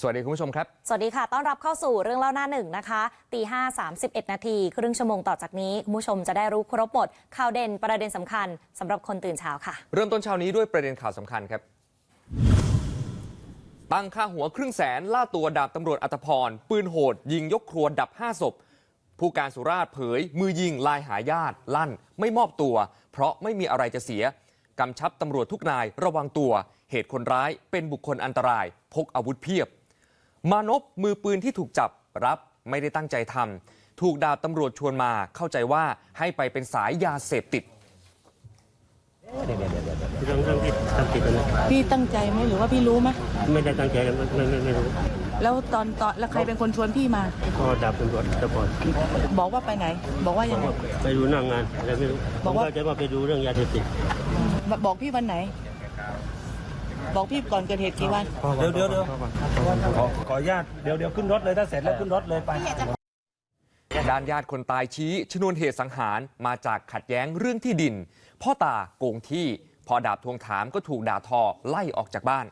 สวัสดีคุณผู้ชมครับ สวัสดีค่ะ ต้อนรับเข้าสู่เรื่องเล่าหน้าหนึ่งนะคะตีห้าสามสิบเอ็ดนาทีครึ่งชั่วโมงต่อจากนี้ คุณผู้ชมจะได้รู้ครบหมดข่าวเด่นประเด็นสำคัญสำหรับคนตื่นเช้าค่ะ เริ่มต้นเช้านี้ด้วยประเด็นข่าวสำคัญครับ ตั้งค่าหัวครึ่งแสนล่าตัวดาบตำรวจอัตพร ปืนโหด ยิงยกครัวดับ5ศพ ผู้การสุราษฎร์เผย มือยิงลายหาญาติลั่น ไม่มอบตัว เพราะไม่มีอะไรจะเสียกำชับตำรวจทุกนายระวังตัว เหตุคนร้ายเป็นบุคคลอันตราย พกอาวุธเพียบ มานพมือปืนที่ถูกจับรับไม่ได้ตั้งใจทำถูกดาบตำรวจชวนมาเข้าใจว่าให้ไปเป็นสายยาเสพติดเรื่องเรื่องที่ทำผิดกันนะพี่ตั้งใจไหมหรือว่าพี่รู้ไหมไม่ได้ตั้งใจไม่ไม่ไม่ไม่รู้แล้วตอนตอนแล้วใครเป็นคนชวนพี่มาก็ดับตำรวจตะก่อนบอกว่าไปไหน บอกว่ายังไงไปดูหน้างงานอะไรไม่รู้บอกว่าผมเข้าใจว่าไปดูเรื่องยาเสพติดบอกพี่วันไหน บอกพี่ก่อนเกิดเหตุกี่วัน เดี๋ยวเดี๋ยวเดี๋ยวขอขออนุญาตเดี๋ยวเดี๋ยวขึ้นรถเลยถ้าเสร็จแล้วขึ้นรถเลยไป ด้านญาติคนตายชี้ ชนวนเหตุสังหารมาจากขัดแย้งเรื่องที่ดิน พ่อตาโกงที่ พอดาบทวงถามก็ถูกด่าทอไล่ออกจากบ้าน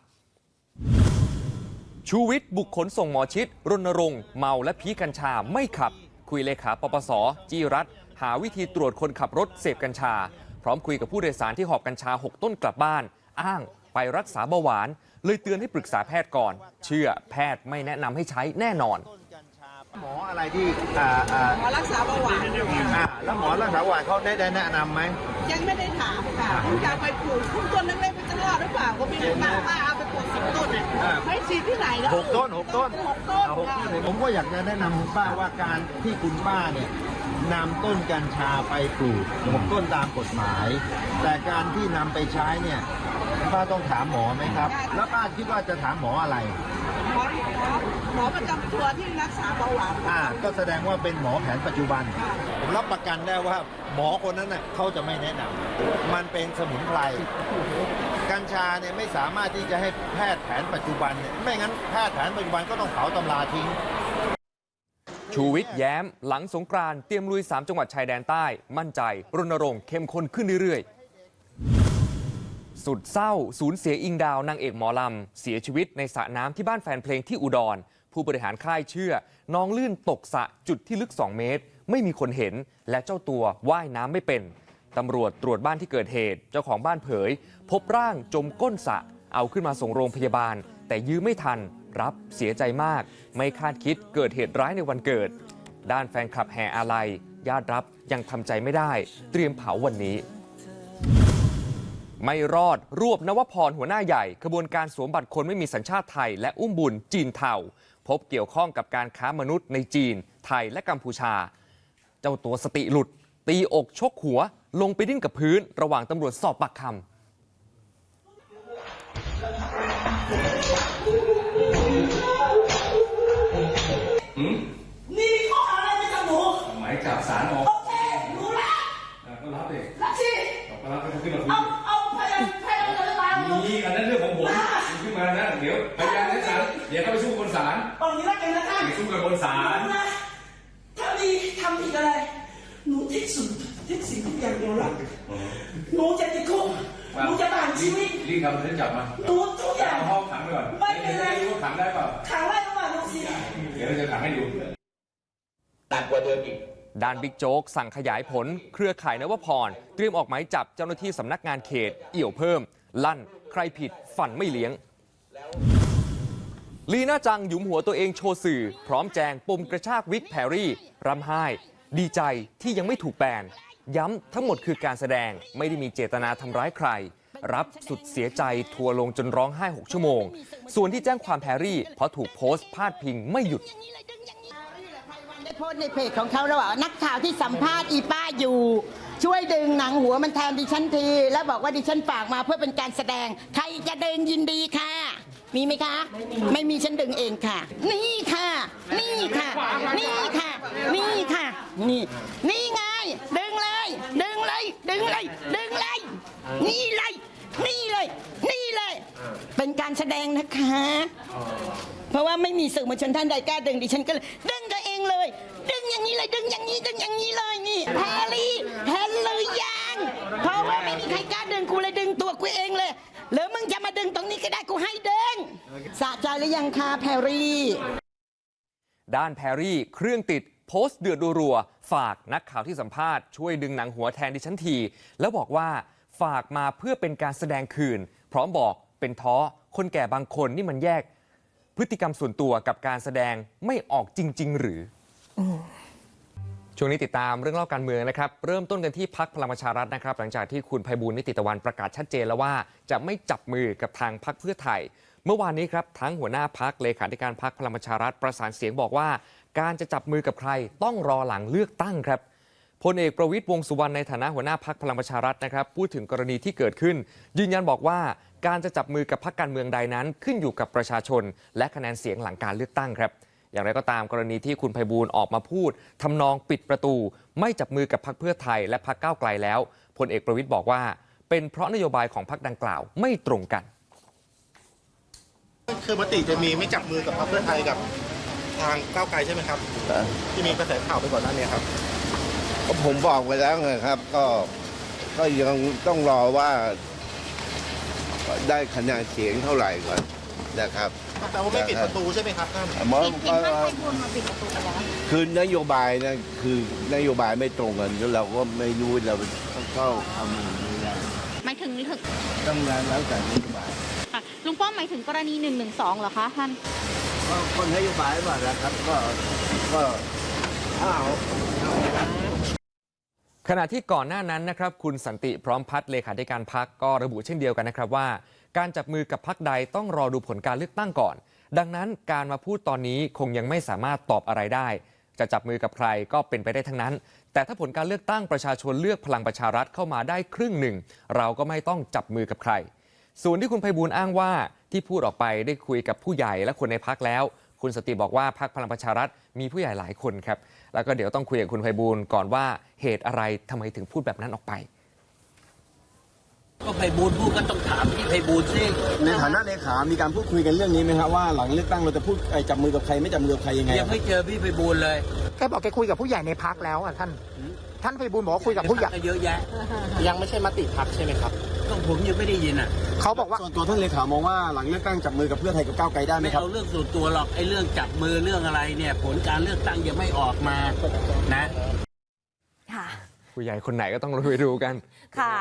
ชูวิทย์บุกขนส่งหมอชิดรณรงค์เมาและพีกัญชาไม่ขับ คุยเลขาปปส จีรัฐหาวิธีตรวจคนขับรถเสพกัญชา พร้อมคุยกับผู้โดยสารที่หอบกัญชา 6 ต้นกลับบ้าน อ้าง ไปรักษาเบาหวาน เลยเตือนให้ปรึกษาแพทย์ก่อน เชื่อแพทย์ไม่แนะนำให้ใช้แน่นอน หมออะไรที่อ่าอ่าหมอรักษาเบาหวานอ่าแล้วหมอรักษาเบาหวานเขาได้ได้แนะนำไหมยังไม่ได้ถามค่ะคุณจะเอาไปปลูกคุณต้นเล็กๆมันจะรอดหรือเปล่าก็ไม่รู้ป้าป้าเอาไปปลูกสิบต้นเนี่ยไม่ฉีดที่ไหนแล้วหกต้นหกต้นหกต้นอ่าหกต้นผมก็อยากจะแนะนำคุณป้าว่าการที่คุณป้าเนี่ยนำต้นกัญชาไปปลูกหกต้นตามกฎหมาย แต่การที่นำไปใช้เนี่ย ป้าต้องถามหมอไหมครับ แล้วป้าคิดว่าจะถามหมออะไร หมอหมอหมอประจำตัวที่รักษาเบาหวานอ่า ก็แสดงว่าเป็นหมอแผนปัจจุบัน ผมรับประกันได้ว่าหมอคนนั้นน่ะเขาจะไม่แนะนำมันเป็นสมุนไพร กัญชาเนี่ยไม่สามารถที่จะให้แพทย์แผนปัจจุบันเนี่ยไม่งั้นแพทย์แผนปัจจุบันก็ต้องเผาตำราทิ้ง ชูวิทย์แย้ม หลังสงกรานต์เตรียมลุย 3 จังหวัดชายแดนใต้ มั่นใจ รณรงค์เข้มข้นขึ้นเรื่อยๆ สุดเศร้า สูญเสียอิงดาวนางเอกหมอลำ เสียชีวิตในสระน้ำที่บ้านแฟนเพลงที่อุดร ผู้บริหารค่ายเชื่อ น้องลื่นตกสระจุดที่ลึก 2 เมตร ไม่มีคนเห็น และเจ้าตัวว่ายน้ำไม่เป็นตำรวจตรวจบ้านที่เกิดเหตุ เจ้าของบ้านเผย พบร่างจมก้นสระเอาขึ้นมาส่งโรงพยาบาล แต่ยื้อไม่ทัน รับเสียใจมาก ไม่คาดคิดเกิดเหตุร้ายในวันเกิด ด้านแฟนคลับแห่อาลัยญาติรับยังทำใจไม่ได้ เตรียมเผาวันนี้ ไม่รอดรวบนวพรหัวหน้าใหญ่ขบวนการสวมบัตรคนไม่มีสัญชาติไทย และอุ้มบุญจีนเทาพบเกี่ยวข้องกับการค้ามนุษย์ในจีน ไทยและกัมพูชา เจ้าตัวสติหลุด ตีอกชกหัว ลงไปดิ้นกับพื้น ระหว่างตำรวจสอบปากคำ นี่มีข้อหาอะไรไม่จับหนู หมายจับสารออก โอเคหนูรับ อะก็รับดิ รับสิ ก็รับไปขึ้นมาคุ เอา ย เอาพยานพยานจะตามหนู มีอันนั้นเรื่องของผมคุณขึ้นมานะเดี๋ยวพยานในศาลเดี๋ยวเขาไปสู้บนศาล ตอนนี้แล้วกันนะท่าน ไปสู้กันบนศาล หนูนะถ้าดีทำผิดอะไร หนูทิ้งสุดทิ้งสิ่งทุกอย่างเดียวละหนูจะติดคุกหนูจะผ่านชีวิต รีบทำเรื่องจับมา หนูทุกอย่าง เอาห้องขังไปก่อน ไม่เป็นไร ดี๋ยวจะรู้ว่าขังได้เปล่า ขังไว้ระหว่างหนูสิ เดี๋ยวเราจะขังให้ดู ด้านบิ๊กโจ๊กสั่งขยายผล เครือข่ายนวพร เตรียมออกหมายจับเจ้าหน้าที่สำนักงานเขต เอี่ยวเพิ่ม ลั่น ใครผิดฝันไม่เลี้ยง ลีน่าจังหยุมหัวตัวเองโชว์สื่อ พร้อมแจงปมกระชากวิกแพรรี่รำไห้ ดีใจที่ยังไม่ถูกแบนย้ำทั้งหมดคือการแสดงไม่ได้มีเจตนาทำร้ายใคร รับสุดเสียใจทัวลงจนร้องไห้ 6 ชั่วโมง ส่วนที่แจ้งความแพรรี่เพราะถูกโพสต์พาดพิงไม่หยุด โพสต์ในเพจของเขาแล้วว่านักข่าวที่สัมภาษณ์อีป้าอยู่ ช่วยดึงหนังหัวมันแทนดิฉันที แล้วบอกว่าดิฉันฝากมาเพื่อเป็นการแสดง ใครจะดึงยินดีค่ะ มีไหมคะ ไม่มีฉันดึงเองค่ะ นี่ค่ะ นี่ค่ะ นี่ค่ะ นี่ค่ะ นี่ นี่ไง ดึงเลย ดึงเลย ดึงเลย ดึงเลย นี่เลย นี่เลย นี่เลย เป็นการแสดงนะคะ เพราะว่าไม่มีสื่อมวลชนท่านใดกล้าดึงดิฉันก็เลยดึง เลย ดึงอย่างนี้เลยดึงอย่างนี้ดึงอย่างนี้เลยนี่แพรรี่แพรเลยยังเพราะว่าไม่มีใครกล้าดึงกูเลยดึงตัวกูเองเลย หรือมึงจะมาดึงตรงนี้ก็ได้กูให้ดึงสะใจหรือยังคะแพรรี่ ด้านแพรรี่เครื่องติดโพสต์เดือดรัวๆฝากนักข่าวที่สัมภาษณ์ช่วยดึงหนังหัวแทนดิฉันที แล้วบอกว่าฝากมาเพื่อเป็นการแสดงคืน พร้อมบอกเป็นท้อคนแก่บางคนนี่มันแยก พฤติกรรมส่วนตัวกับการแสดงไม่ออกจริง ๆ หรือ ช่วงนี้ติดตามเรื่องเล่าการเมืองนะครับ เริ่มต้นกันที่พักพลังประชารัฐนะครับ หลังจากที่คุณไพบูลนิติตะวันประกาศชัดเจนแล้วว่า จะไม่จับมือกับทางพักเพื่อไทย เมื่อวานนี้ครับทั้งหัวหน้าพักเลขาธิการพักพลังประชารัฐประสานเสียงบอกว่า การจะจับมือกับใครต้องรอหลังเลือกตั้งครับพลเอกประวิตยวงสุวรรณในฐานะหัวหน้าพักพลังประชารัฐนะครับ พูดถึงกรณีที่เกิดขึ้น ยืนยันบอกว่าการจะจับมือกับพักการเมืองใดนั้น ขึ้นอยู่กับประชาชน และคะแนนเสียงหลังการเลือกตั้งครับ อย่างไรก็ตามกรณีที่คุณไพบูลย์ออกมาพูดทำนองปิดประตู ไม่จับมือกับพรรคเพื่อไทยและพรรคก้าวไกลแล้วพลเอกประวิตยบอกว่า เป็นเพราะนโยบายของพรรคดังกล่าวไม่ตรงกัน คือมติจะมีไม่จับมือกับพรรคเพื่อไทยกับทางก้าวไกลใช่ไหมครับที่มีกระแสข่าวไปก่อนหน้านี้ครับก็ผมบอกไปแล้วไงครับ ก็ก็ยังต้องรอว่าได้คะแนนเสียงเท่าไหร่ก่อนนะครับ แต่ว่าไม่ปิดประตูใช่ไหมครับท่านหมอคือนโยบายนะคือนโยบายไม่ตรงกันแล้วเราก็ไม่รู้เราเข้าทำอย่างนี้ได้หมายถึงถึงต้องแล้วแต่นโยบายค่ะลุงป้อมหมายถึงกรณี1นึเหรอคะท่านก็คนนโยบายว่าแล้วครับก็ก็อ้าวขณะที่ก่อนหน้านั้นนะครับคุณสันติพร้อมพัฒน์เลขาธิการพักก็ระบุเช่นเดียวกันนะครับว่า การจับมือกับพักใดต้องรอดูผลการเลือกตั้งก่อน ดังนั้นการมาพูดตอนนี้คงยังไม่สามารถตอบอะไรได้ จะจับมือกับใครก็เป็นไปได้ทั้งนั้น แต่ถ้าผลการเลือกตั้งประชาชนเลือกพลังประชารัฐเข้ามาได้ครึ่งหนึ่ง เราก็ไม่ต้องจับมือกับใคร ส่วนที่คุณไพบูลอ้างว่าที่พูดออกไปได้คุยกับผู้ใหญ่และคนในพักแล้ว คุณสติบอกว่าพักพลังประชารัฐมีผู้ใหญ่หลายคนครับแล้วก็เดี๋ยวต้องคุยกับคุณไพบูลก่อนว่าเหตุอะไรทำไมถึงพูดแบบนั้นออกไป ก็ไพบูลย์พูดก็ต้องถามที่ไพบูลย์ซิในฐานะเลขา มีการพูดคุยกันเรื่องนี้ไหมครับว่าหลังเลือกตั้งเราจะพูดเอ่อจับมือกับใครไม่จับมือกับใครยังไงยังไม่เจอพี่ไพบูลย์เลยแกบอกแกคุยกับผู้ใหญ่ในพักแล้วอะท่าน ท่านไพบูลย์บอกว่าคุยกับผู้ใหญ่ก็เยอะแยะ ยังไม่ใช่มติพักใช่ไหมครับก็ผมยังไม่ได้ยินอะเขาบอกว่าส่วนตัวท่านเลขามองว่าหลังเลือกตั้งจับมือกับเพื่อไทยกับก้าวไกลได้ไหมไม่ครับเอาเรื่องส่วนตัวหรอกไอ้เรื่องจับมือเรื่องอะไรเนี่ย ผลการเลือกตั้งยังไม่ออกมานะค่ะ ผู้ใหญ่คนไหนก็ต้องไปดูกัน ค่ะ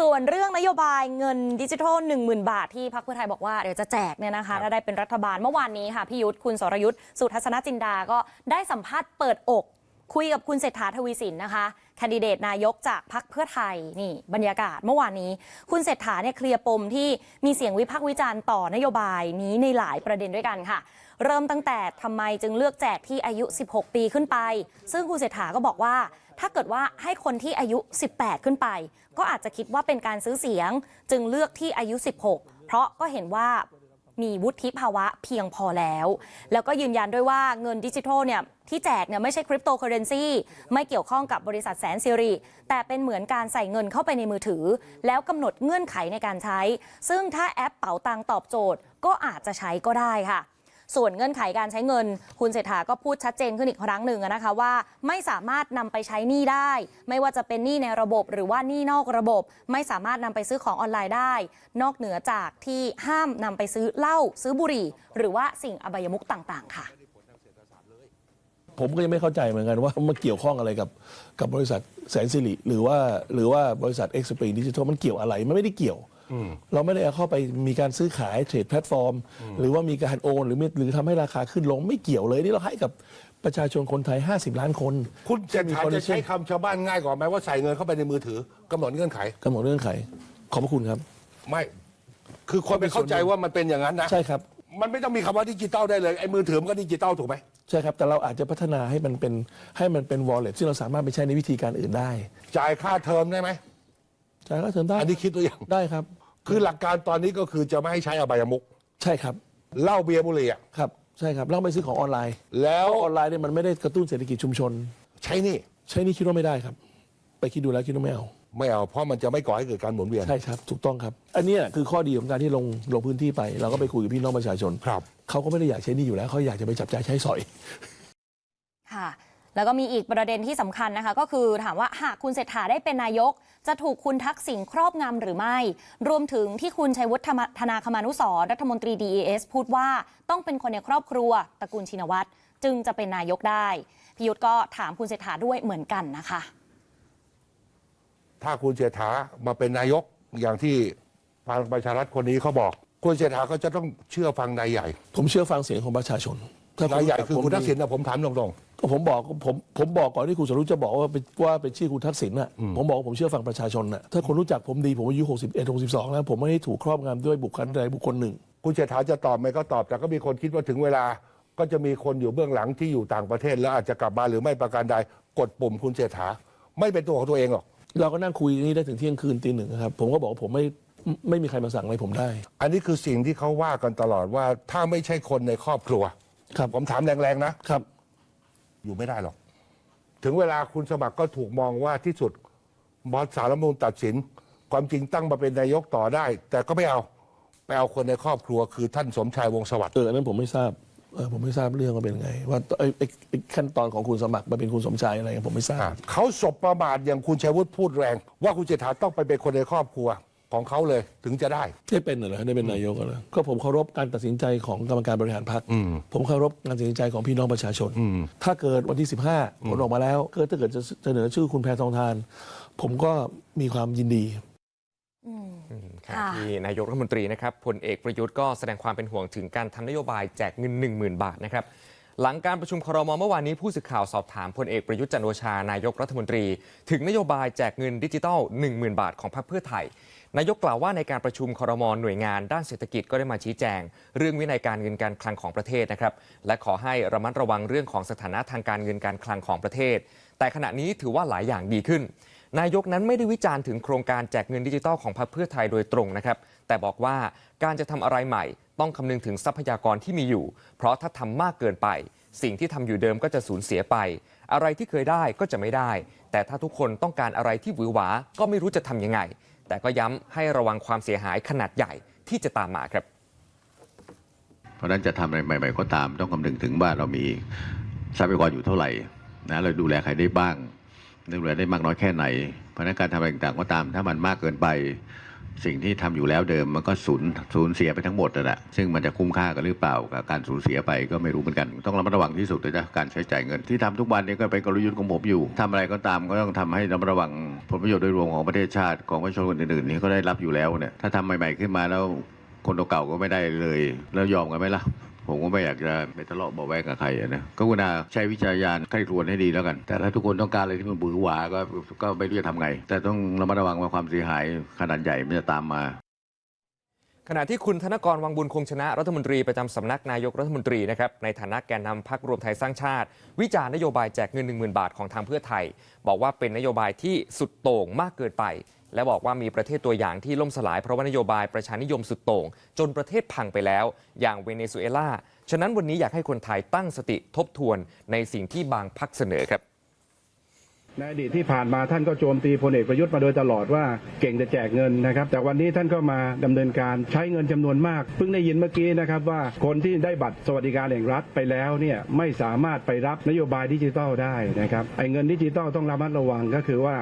ส่วนเรื่องนโยบายเงินดิจิทัล 10,000 บาทที่พรรคเพื่อไทยบอกว่าเดี๋ยวจะแจกเนี่ยนะคะถ้าได้เป็นรัฐบาลเมื่อวานนี้ค่ะพี่ยุทธคุณสรยุทธ์สุทัศนจินดาก็ได้สัมภาษณ์เปิดอก คุยกับคุณเศรษฐาทวีสินนะคะแคนดิเดตนายกจากพรรคเพื่อไทยนี่บรรยากาศเมื่อวานนี้ คุณเศรษฐาเนี่ยเคลียร์ปมที่มีเสียงวิพากษ์วิจารณ์ต่อนโยบายนี้ในหลายประเด็นด้วยกันค่ะ เริ่มตั้งแต่ทำไมจึงเลือกแจกที่อายุ 16 ปีขึ้นไป ซึ่งคุณเศรษฐาก็บอกว่า ถ้าเกิดว่าให้คนที่อายุ 18 ขึ้นไป ก็อาจจะคิดว่าเป็นการซื้อเสียง จึงเลือกที่อายุ 16 เพราะก็เห็นว่า มีวุฒิภาวะเพียงพอแล้ว แล้วก็ยืนยันด้วยว่าเงินดิจิทัลเนี่ยที่แจกเนี่ยไม่ใช่คริปโตเคอเรนซีไม่เกี่ยวข้องกับบริษัทแสนสิริแต่เป็นเหมือนการใส่เงินเข้าไปในมือถือ แล้วกำหนดเงื่อนไขในการใช้ ซึ่งถ้าแอปเป๋าตังตอบโจทย์ก็อาจจะใช้ก็ได้ค่ะ ส่วนเงื่อนไขการใช้เงิน คุณเศรษฐาก็พูดชัดเจนขึ้นอีกครั้งหนึ่งนะคะว่า ไม่สามารถนำไปใช้หนี้ได้ ไม่ว่าจะเป็นหนี้ในระบบ หรือว่าหนี้นอกระบบ ไม่สามารถนำไปซื้อของออนไลน์ได้ นอกเหนือจากที่ห้ามนำไปซื้อเหล้าซื้อบุหรี่ หรือว่าสิ่งอบายมุขต่างๆ ค่ะผมก็ยังไม่เข้าใจเหมือนกันว่ามันเกี่ยวข้องอะไรกับกับบริษัทแสนสิริหรือว่าหรือว่าบริษัทเอ็กซ์เพรดิจิทัลมันเกี่ยวอะไร มันไม่ได้เกี่ยว เราไม่ได้เอาเข้าไปมีการซื้อขายเทรดแพลตฟอร์ม หรือว่ามีการโอนหรือมีหรือทำให้ราคาขึ้นลงไม่เกี่ยวเลยนี่เราให้กับประชาชนคนไทย 50 ล้านคนคุณเศรษฐามีจะใช้ condition คำชาวบ้านง่ายกว่าไหมว่าใส่เงินเข้าไปในมือถือกำหนดเงื่อนไข กำหนดเงื่อนไข ขอบพระคุณครับ ไม่ คือคนไปเข้าใจว่ามันเป็นอย่างนั้นนะใช่ครับ มันไม่ต้องมีคำว่าดิจิตอลได้เลยไอ้มือถือมันก็ดิจิตอลถูกไหม ใช่ครับ แต่เราอาจจะพัฒนาให้มันเป็นให้มันเป็น wallet ซึ่งเราสามารถไปใช้ในวิธีการอื่นได้ จ่ายค่าเทอมได้ไหม ใช่ก็เสริมได้อันนี้คิดตัวอย่างได้ครับ คือหลักการตอนนี้ก็คือจะไม่ให้ใช้อบายมุกใช่ครับเหล้าเบียร์บุหรี่อะครับใช่ครับเราไปซื้อของออนไลน์แล้วเพราะออนไลน์เนี่ยมันไม่ได้กระตุ้นเศรษฐกิจชุมชน ใช้นี่ใช่นี่คิดว่าไม่ได้ครับ ไปคิดดูแล้วคิดว่าไม่เอา ไม่เอาเพราะมันจะไม่ก่อให้เกิดการหมุนเวียน ใช่ครับ ถูกต้องครับ อันเนี้ยคือข้อดีของการที่ลงลงพื้นที่ไป เราก็ไปคุยกับพี่น้องประชาชนครับเขาก็ไม่ได้อยากใช้หนี่อยู่แล้วเขาอยากจะไปจับจ่ายใช้สอยค่ะ แล้วก็มีอีกประเด็นที่สำคัญนะคะ ก็คือถามว่าหากคุณเศรษฐาได้เป็นนายก จะถูกคุณทักษิณครอบงำหรือไม่ รวมถึงที่คุณชัยวุฒิธรรมธนาคมานุสรณ์รัฐมนตรี DES พูดว่าต้องเป็นคนในครอบครัวตระกูลชินวัตรจึงจะเป็นนายกได้พิยุทธก็ถามคุณเศรษฐาด้วยเหมือนกันนะคะ ถ้าคุณเศรษฐามาเป็นนายกอย่างที่พลังประชารัฐคนนี้เขาบอก คุณเศรษฐาก็จะต้องเชื่อฟังนายใหญ่ ผมเชื่อฟังเสียงของประชาชนถ้นายใหญ่รู้จักคือคุณผมทักษิณนะผมถามตรง ก็ผมบอกผมผมบอกก่อนที่คุณสรุปจะบอกว่าเป็นว่าเป็นชื่อคุณทักษิณน่ะผมบอกว่าผมเชื่อฟังประชาชนน่ะถ้าคนรู้จักผมดีผมอายุ61 62แล้วผมไม่ได้ถูกครอบงำด้วยบุคคลใดบุคคลหนึ่งๆคุณเศรษฐาจะตอบไหมก็ตอบ แต่ก็มีคนคิดว่าถึงเวลา ก็จะมีคนอยู่เบื้องหลังที่อยู่ต่างประเทศ แล้วอาจจะกลับมาหรือไม่ประการใดกดปุ่มคุณเศรษฐา ไม่เป็นตัวของตัวเองหรอกเราก็นั่งคุยนี่ได้ถึงเที่ยงคืนตีหนึ่งนะครับผมก็บอกว่าผมไม่ไม่มีใครมาสั่งอะไรผมได้ อันนี้คือสิ่งที่เขาว่ากันตลอดว่าถ้าไม่ใช่คนในครอบครัวครับผมถามแรงๆนะครับ อยู่ไม่ได้หรอก ถึงเวลาคุณสมัครก็ถูกมองว่าที่สุดบอสสารรัฐธรรมนูลตัดสิน ความจริงตั้งมาเป็นนายกต่อได้ แต่ก็ไม่เอาไปเอาคนในครอบครัวคือท่านสมชายวงศ์สวัสดิ์เอออันนั้นผมไม่ทราบเออผมไม่ทราบเรื่องว่าเป็นไง ว่าไอ้ไอ้ไอ้ขั้นตอนของคุณสมัครมาเป็นคุณสมชายอะไรเงี้ยผมไม่ทราบ เขาสบประมาทอย่างคุณชัยวุฒิพูดแรง ว่าคุณเศรษฐาต้องไปเป็นคนในครอบครัว ของเขาเลยถึงจะได้ ได้เป็นเหรอได้เป็นนายกเหรอก็ผมเคารพการตัดสินใจของกรรมการบริหารพรรคผมเคารพการตัดสินใจของพี่น้องประชาชน ถ้าเกิดวันที่ 15ผลออกมาแล้วก็ถ้าเกิดจะเสนอชื่อคุณแพทองทาน ผมก็มีความยินดีขณะค่ะที่นายกรัฐมนตรีนะครับพลเอกประยุทธ์ก็แสดงความเป็นห่วงถึงการทำนโยบายแจกเงิน 10,000 บาทนะครับหลังการประชุมครมเมื่อวานนี้ผู้สื่อข่าวสอบถามพลเอกประยุทธ์จันทร์โอชานายกรัฐมนตรี ถึงนโยบายแจกเงินดิจิทัล 10,000 บาทของพรรคเพื่อไทย นายกกล่าวว่าในการประชุมคอรมหน่วยงานด้านเศรษฐกิจก็ได้มาชี้แจง เรื่องวินัยการเงินการคลังของประเทศนะครับ และขอให้ระมัดระวังเรื่องของสถานะทางการเงินการคลังของประเทศ แต่ขณะนี้ถือว่าหลายอย่างดีขึ้น นายกนั้นไม่ได้วิจารณ์ถึงโครงการแจกเงินดิจิทัลของพรรคเพื่อไทยโดยตรงนะครับ แต่บอกว่าการจะทำอะไรใหม่ ต้องคำนึงถึงทรัพยากรที่มีอยู่ เพราะถ้าทำมากเกินไป สิ่งที่ทำอยู่เดิมก็จะสูญเสียไป อะไรที่เคยได้ก็จะไม่ได้ แต่ถ้าทุกคนต้องการอะไรที่หวือหวาก็ไม่รู้จะทำยังไง แต่ก็ย้ำให้ระวังความเสียหายขนาดใหญ่ที่จะตามมาครับ เพราะฉะนั้นจะทำอะไรใหม่ ๆ ก็ตามต้องคำนึงถึงว่าเรามีทรัพยากรอยู่เท่าไหร่นะเราดูแลใครได้บ้างดูแลได้มากน้อยแค่ไหนเพราะนั้นการทำอะไรต่างๆก็ตาม ถ้ามันมากเกินไป สิ่งที่ทำอยู่แล้วเดิมมันก็สูญสูญเสียไปทั้งหมดนั่นแหละซึ่งมันจะคุ้มค่ากันหรือเปล่ากับการสูญเสียไปก็ไม่รู้เหมือนกัน ต้องระมัดระวังที่สุดเลยนะการใช้จ่ายเงินที่ทำทุกวันนี้ก็เป็นกลยุทธ์ของผมอยู่ทำอะไรก็ตามก็ต้องทำให้ระมัดระวังผลประโยชน์โดยรวมของประเทศชาติของประชาชนคนอื่นๆที่เขาได้รับอยู่แล้วเนี่ยถ้าทำใหม่ ๆขึ้นมาแล้วคนเก่าๆก็ไม่ได้เลย แล้วยอมกันไหมล่ะ ผมก็ไม่อยากจะไปทะเลาะเบาะแวงกับใครนะก็คุณาใช้วิจารณญาณใครครวญให้ดีแล้วกัน แต่ถ้าทุกคนต้องการอะไรที่มันบือหวาก็ก็ไม่รู้จะทำไง แต่ต้องระมัดระวังว่าความเสียหายขนาดใหญ่มันจะตามมาขณะที่คุณธนกรวังบุญคงชนะรัฐมนตรีประจำสำนักนายกรัฐมนตรีนะครับในฐานะแกนนำพักรวมไทยสร้างชาติ วิจารณ์นโยบายแจกเงิน 10,000 บาทของทางเพื่อไทย บอกว่าเป็นนโยบายที่สุดโต่งมากเกินไป และบอกว่ามีประเทศตัวอย่างที่ล่มสลายเพราะว่านโยบายประชานิยมสุดโต่ง จนประเทศพังไปแล้ว อย่างเวเนซุเอลา ฉะนั้นวันนี้อยากให้คนไทยตั้งสติทบทวนในสิ่งที่บางพักเสนอครับในอดีตที่ผ่านมาท่านก็โจมตีพลเอกประยุทธ์มาโดยตลอดว่าเก่งจะแจกเงินนะครับ แต่วันนี้ท่านก็มาดำเนินการใช้เงินจำนวนมาก เพิ่งได้ยินเมื่อกี้นะครับว่าคนที่ได้บัตรสวัสดิการแห่งรัฐไปแล้วเนี่ยไม่สามารถไปรับนโยบายดิจิทัลได้นะครับไอ้เงินดิจิทัลต้องระมัดระวังก็คือว่า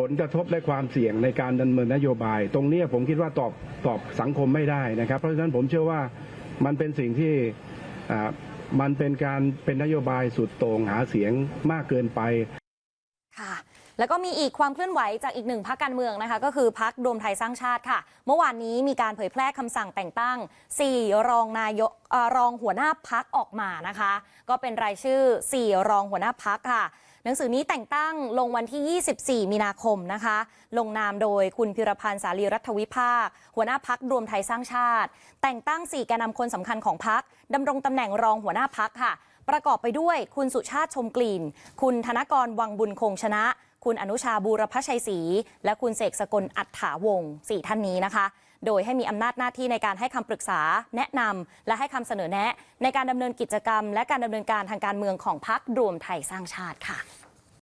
ผลกระทบและความเสี่ยงในการดำเนินนโยบาย ตรงนี้ผมคิดว่าตอบตอบสังคมไม่ได้นะครับ เพราะฉะนั้นผมเชื่อว่ามันเป็นสิ่งที่มันเป็นการเป็นนโยบายสุดโต่งหาเสียงมากเกินไปค่ะแล้วก็มีอีกความเคลื่อนไหวจากอีกหนึ่งพักการเมืองนะคะ ก็คือพักรวมไทยสร้างชาติค่ะ เมื่อวานนี้มีการเผยแพร่คำสั่งแต่งตั้ง 4 รองนายกรองหัวหน้าพักออกมานะคะ ก็เป็นรายชื่อ 4 รองหัวหน้าพักค่ะ หนังสือนี้แต่งตั้งลงวันที่ 24 มีนาคมนะคะ ลงนามโดยคุณพิรพันธ์สาลีรัฐวิภาค หัวหน้าพักรวมไทยสร้างชาติ แต่งตั้ง 4 แกนนำคนสำคัญของพักดำรงตำแหน่งรองหัวหน้าพักค่ะ ประกอบไปด้วยคุณสุชาติชมกลิ่น คุณธนกรวังบุญคงชนะคุณอนุชาบูรพชัยศรีและคุณเสกสกลอัฏฐาวงศ์สี่ท่านนี้นะคะ โดยให้มีอำนาจหน้าที่ในการให้คำปรึกษา แนะนำและให้คำเสนอแนะ ในการดำเนินกิจกรรม และการดำเนินการทางการเมืองของพักรวมไทยสร้างชาติค่ะ